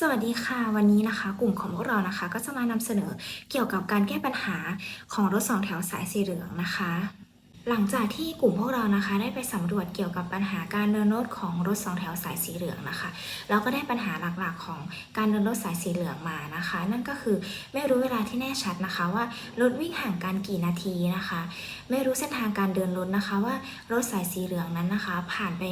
สวัสดีค่ะ วันนี้นะคะ กลุ่มของพวกเรานะคะ ก็จะมานำเสนอเกี่ยวกับการแก้ปัญหาของรถสองแถวสายสีเหลืองนะคะ หลังจากที่กลุ่มพวกเรานะคะ ได้ไปสำรวจเกี่ยวกับปัญหาการเดินรถของรถสองแถวสายสีเหลืองนะคะแล้วก็ได้ปัญหาหลักๆของการเดินรถสายสีเหลืองมานะคะ นั่นก็คือไม่รู้เวลาที่แน่ชัดนะคะ ว่ารถวิ่งห่างกันกี่นาทีนะคะ ไม่รู้เส้นทางการเดินรถนะคะ ว่ารถสายสีเหลืองนั้นนะคะ ผ่านไป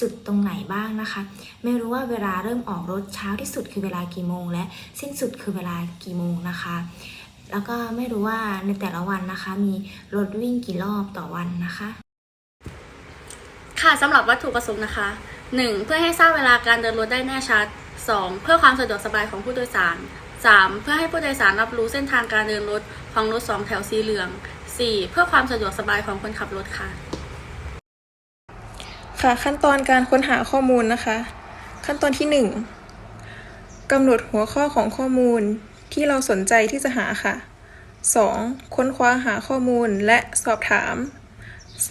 จุดตรงไหนบ้างนะคะ ไม่รู้ว่าเวลาเริ่มออกรถเช้าที่สุดคือเวลากี่โมง และสิ้นสุดคือเวลากี่โมงนะคะ แล้วก็ไม่รู้ว่าในแต่ละวันนะคะ มีรถวิ่งกี่รอบต่อวันนะคะ ค่ะสำหรับวัตถุประสงค์นะคะ 1. เพื่อให้ทราบเวลาการเดินรถได้แน่ชัด 2. เพื่อความสะดวกสบายของผู้โดยสาร 3. เพื่อให้ผู้โดยสารรับรู้เส้นทางการเดินรถของรถสองแถวสีเหลือง 4. เพื่อความสะดวกสบายของคนขับรถค่ะ ค่ะขั้นตอนการค้นหาข้อมูลนะคะ ขั้นตอนที่ 1กำหนดหัวข้อของข้อมูล ที่เราสนใจที่จะหาค่ะ 2. ค้นคว้าหาข้อมูลและสอบถาม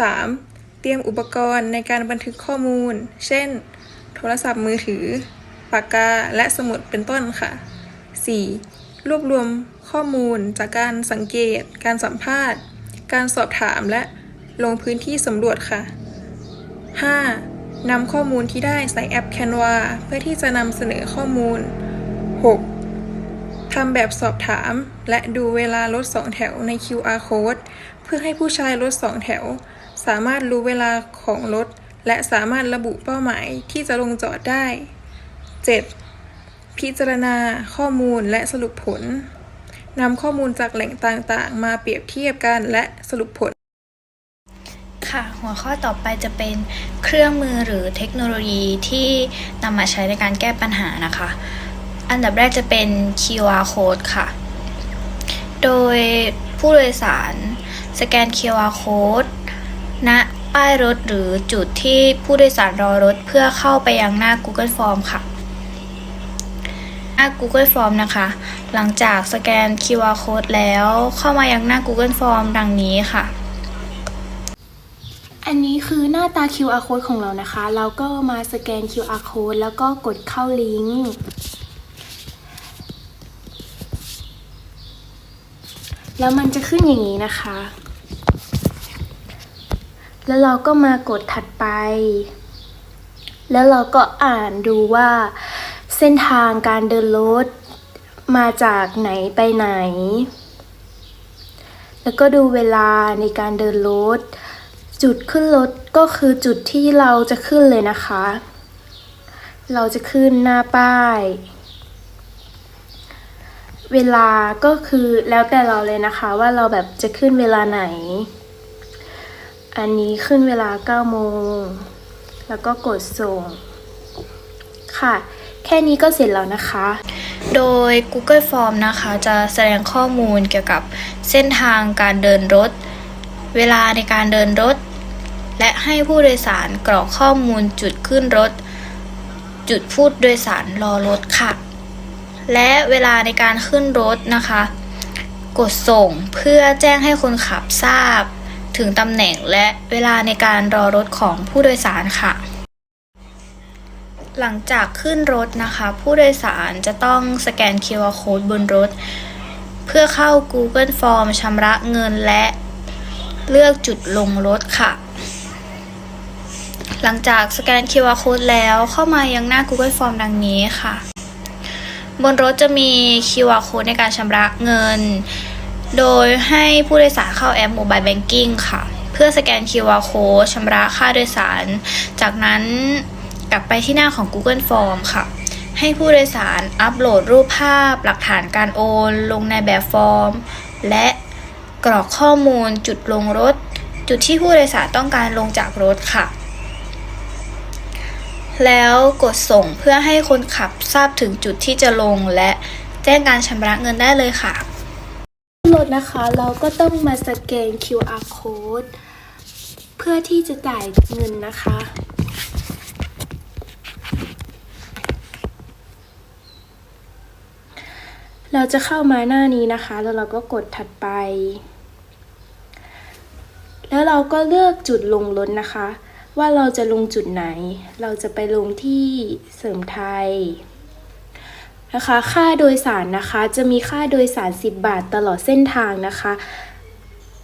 3. เตรียมอุปกรณ์ในการบันทึกข้อมูล เช่น โทรศัพท์มือถือ ปากกา และสมุดเป็นต้นค่ะ 4. รวบรวมข้อมูลจากการสังเกต การสัมภาษณ์ การสอบถามและลงพื้นที่สำรวจค่ะ 5. นำข้อมูลที่ได้ใส่แอป Canva เพื่อที่จะนำเสนอข้อมูล 6. ทำแบบสอบถาม และดูเวลารถสองแถวใน QR code เพื่อให้ผู้ใช้รถสองแถว สามารถรู้เวลาของรถ และสามารถระบุเป้าหมายที่จะลงจอดได้ 7. พิจารณาข้อมูลและสรุปผลนำข้อมูลจากแหล่งต่างๆ มาเปรียบเทียบกันและสรุปผล ค่ะ หัวข้อต่อไปจะเป็นเครื่องมือหรือเทคโนโลยีที่นำมาใช้ในการแก้ปัญหานะคะ อันดับแรกจะเป็น QR code ค่ะ โดยผู้โดยสารสแกน QR code ณป้ายรถหรือจุดที่ผู้โดยสารรอรถเพื่อเข้าไปยังหน้า Google Form ค่ะ หน้า Google Form นะคะ หลังจากสแกน QR code แล้วเข้ามายังหน้า Google Form ดังนี้ค่ะ อันนี้คือหน้าตา QR code ของเรานะคะ เราก็มาสแกน QR code แล้วก็กดเข้าลิงก์ แล้วมันจะขึ้นอย่างนี้นะคะ แล้วเราก็มากดถัดไป แล้วเราก็อ่านดูว่าเส้นทางการเดินรถมาจากไหนไปไหน แล้วก็ดูเวลาในการเดินรถ จุดขึ้นรถก็คือจุดที่เราจะขึ้นเลยนะคะ เราจะขึ้นหน้าป้าย เวลาก็คือแล้วแต่เราเลยนะคะ ว่าเราแบบจะขึ้นเวลาไหน อันนี้ขึ้นเวลา9โมง แล้วก็กดส่ง ค่ะ แค่นี้ก็เสร็จแล้วนะคะ โดย Google Form นะคะจะแสดงข้อมูลเกี่ยวกับเส้นทางการเดินรถ เวลาในการเดินรถ และให้ผู้โดยสารกรอกข้อมูลจุดขึ้นรถ จุดพูดโดยสารรอรถค่ะ และเวลาในการขึ้นรถนะคะ กดส่งเพื่อแจ้งให้คนขับทราบ ถึงตำแหน่งและเวลาในการรอรถของผู้โดยสารค่ะ หลังจากขึ้นรถนะคะ ผู้โดยสารจะต้องสแกน QR code บนรถ เพื่อเข้า Google Form ชำระเงินและเลือกจุดลงรถค่ะ หลังจากสแกน QR code แล้วเข้ามายังหน้า Google Form ดังนี้ค่ะ บนรถจะมี QR code ในการชำระเงิน โดยให้ผู้โดยสารเข้าแอป Mobile Banking ค่ะ เพื่อสแกน QR code ชำระค่าโดยสาร จากนั้นกลับไปที่หน้าของ Google Form ค่ะ ให้ผู้โดยสารอัปโหลดรูปภาพ หลักฐานการโอน ลงในแบบฟอร์ม และกรอกข้อมูลจุดลงรถ จุดที่ผู้โดยสารต้องการลงจากรถค่ะ แล้วกดส่งเพื่อให้คนขับทราบถึงจุดที่จะลง และแจ้งการชำระเงินได้เลยค่ะรถนะคะ เราก็ต้องมาสแกน QR code เพื่อที่จะจ่ายเงินนะคะเราจะเข้ามาหน้านี้นะคะ แล้วเราก็กดถัดไป แล้วเราก็เลือกจุดลงรถนะคะ ว่าเราจะลงจุดไหน เราจะไปลงที่เสริมไทยนะคะ ค่าโดยสารนะคะจะมีค่าโดยสาร 10 บาทตลอดเส้นทางนะคะ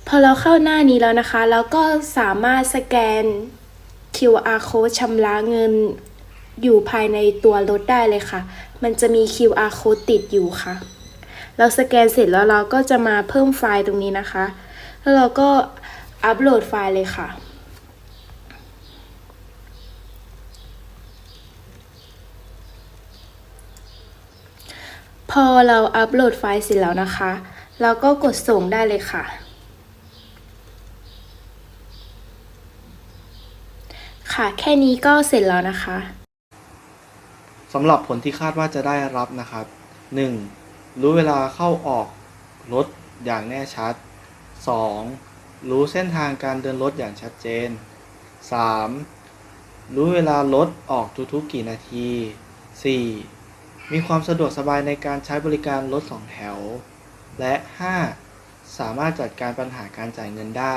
พอเราเข้าหน้านี้แล้วนะคะ เราก็สามารถสแกน QR code ชำระเงินอยู่ภายในตัวรถได้เลยค่ะ มันจะมี QR code ติดอยู่ค่ะ เราสแกนเสร็จแล้วเราก็จะมาเพิ่มไฟล์ตรงนี้นะคะ แล้วเราก็อัปโหลดไฟล์เลยค่ะ พอเราอัปโหลดไฟล์เสร็จแล้วนะคะ เราก็กดส่งได้เลยค่ะ ค่ะแค่นี้ก็เสร็จแล้วนะคะสำหรับผลที่คาดว่าจะได้รับนะครับ 1. รู้เวลาเข้าออกรถอย่างแน่ชัด 2. รู้เส้นทางการเดินรถอย่างชัดเจน 3. รู้เวลารถออกทุกๆกี่นาที 4. มีความสะดวกสบายในการใช้บริการรถสองแถว และ 5. สามารถจัดการปัญหาการจ่ายเงินได้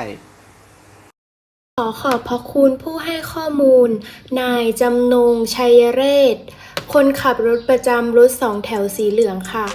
ขอขอบพระคุณผู้ให้ข้อมูล นายจำนงชัยเรศ คนขับรถประจำรถสองแถวสีเหลืองค่ะ